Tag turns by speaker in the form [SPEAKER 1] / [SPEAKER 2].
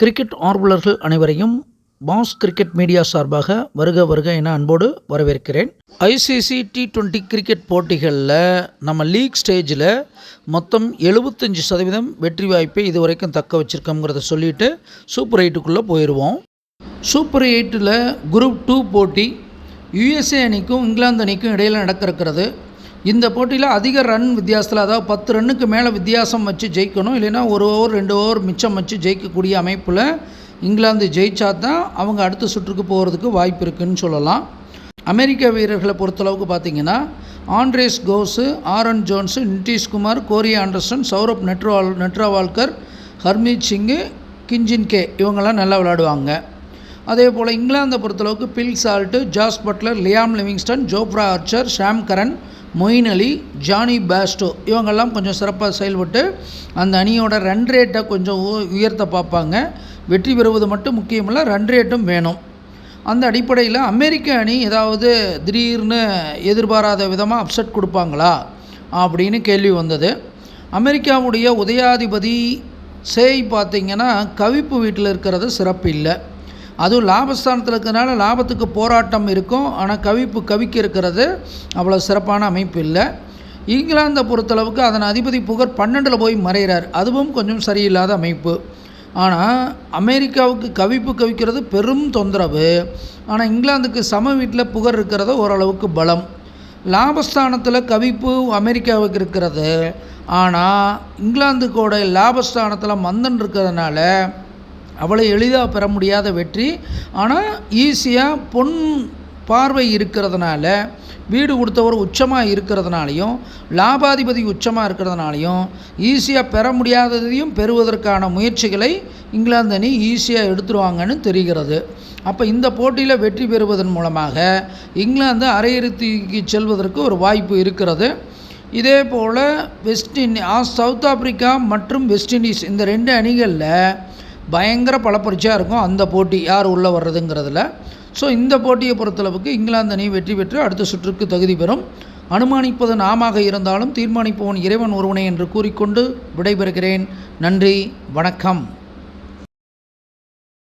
[SPEAKER 1] Cricket ஆர்வலர்கள் அனைவரையும் pass cricket media சார்பாக வருக வருக என அன்போடு வரவேற்கிறேன். ஐசிசி டி டுவெண்ட்டி கிரிக்கெட் போட்டிகளில் நம்ம லீக் ஸ்டேஜில் மொத்தம் எழுபத்தஞ்சி சதவீதம் வெற்றி வாய்ப்பை இது வரைக்கும் தக்க வச்சுருக்கோங்கிறத சொல்லிவிட்டு சூப்பர் எயிட்டுக்குள்ளே போயிடுவோம் சூப்பர் எயிட்டில் குரூப் டூ போட்டி யுஎஸ்ஏ அணிக்கும் இங்கிலாந்து அணிக்கும் இடையில் நடக்கிறக்கிறது. இந்த போட்டியில் அதிக ரன் வித்தியாசத்தில் அதாவது பத்து ரன்னுக்கு மேலே வித்தியாசம் வச்சு ஜெயிக்கணும். இல்லைன்னா ஒரு ஓவர் ரெண்டு ஓவர் மிச்சம் வச்சு ஜெயிக்கக்கூடிய அமைப்பில் இங்கிலாந்து ஜெயிச்சா தான் அவங்க அடுத்த சுற்றுக்கு போகிறதுக்கு வாய்ப்பு இருக்குதுன்னு சொல்லலாம். அமெரிக்க வீரர்களை பொறுத்தளவுக்கு பார்த்தீங்கன்னா Andries Gous Aaron Jones Nitish Kumar Corey Anderson Saurabh Netravalkar Netravalkar Harmeet Singh Kenjige இவங்கெல்லாம் நல்லா விளையாடுவாங்க. அதே போல் இங்கிலாந்தை பொறுத்தளவுக்கு Phil Salt Jos Buttler Liam Livingstone Jofra Archer Sam Curran Moeen Ali Jonny Bairstow இவங்கெல்லாம் கொஞ்சம் சிறப்பாக செயல்பட்டு அந்த அணியோட ரன் ரேட்டை கொஞ்சம் உ- உயர்த்த பார்ப்பாங்க. வெற்றி பெறுவது மட்டும் முக்கியமில்ல ரன் ரேட்டும் வேணும். அந்த அடிப்படையில் அமெரிக்க அணி ஏதாவது திடீர்னு எதிர்பாராத விதமாக அப்செட் கொடுப்பாங்களா? அப்படின்னு கேள்வி வந்தது. அமெரிக்காவுடைய உதயாதிபதி சேய் பார்த்தீங்கன்னா கவிப்பு வீட்டில் இருக்கிறது சிறப்பு இல்லை அதுவும் லாபஸ்தானத்தில் இருக்கிறதுனால லாபத்துக்கு போராட்டம் இருக்கும். ஆனால் கவிப்பு கவிக்க இருக்கிறது. அவ்வளோ சிறப்பான அமைப்பு இல்லை. இங்கிலாந்தை பொறுத்தளவுக்கு அதன் அதிபதி புகழ் பன்னெண்டில் போய் மறைகிறார். அதுவும் கொஞ்சம் சரியில்லாத அமைப்பு. ஆனால் அமெரிக்காவுக்கு கவிப்பு கவிக்கிறது பெரும் தொந்தரவு. ஆனால் இங்கிலாந்துக்கு சம வீட்டில் புகழ் இருக்கிறது ஓரளவுக்கு பலம். லாபஸ்தானத்தில் கவிப்பு அமெரிக்காவுக்கு இருக்கிறது. ஆனால் இங்கிலாந்துக்கோட லாபஸ்தானத்தில் மந்தன் இருக்கிறதுனால அவ்வளோ எளிதாக பெற முடியாத வெற்றி. ஆனால் ஈஸியாக பொன் பார்வை இருக்கிறதுனால வீடு கொடுத்தவர் உச்சமாக இருக்கிறதுனாலையும் லாபாதிபதி உச்சமாக இருக்கிறதுனாலையும் ஈஸியாக பெற முடியாததையும் பெறுவதற்கான முயற்சிகளை இங்கிலாந்து அணி ஈஸியாக எடுத்துருவாங்கன்னு தெரிகிறது. அப்போ இந்த போட்டியில் வெற்றி பெறுவதன் மூலமாக இங்கிலாந்து அரையிறுதிக்கு செல்வதற்கு ஒரு வாய்ப்பு இருக்கிறது. இதே போல் வெஸ்ட் இண்டி சவுத் ஆப்பிரிக்கா மற்றும் வெஸ்ட் இண்டீஸ் இந்த ரெண்டு அணிகளில் பயங்கர பலப்பரிச்சையாக இருக்கும் அந்த போட்டி யார் உள்ளே வர்றதுங்கிறதுல. ஸோ இந்த போட்டியை பொறுத்தளவுக்கு இங்கிலாந்து அணி வெற்றி பெற்று அடுத்த சுற்றுக்கு தகுதி பெறும். அனுமானிப்பது நாமாக இருந்தாலும் தீர்மானிப்பவன் இறைவன் ஒருவனே என்று கூறிக்கொண்டு விடைபெறுகிறேன். நன்றி வணக்கம்.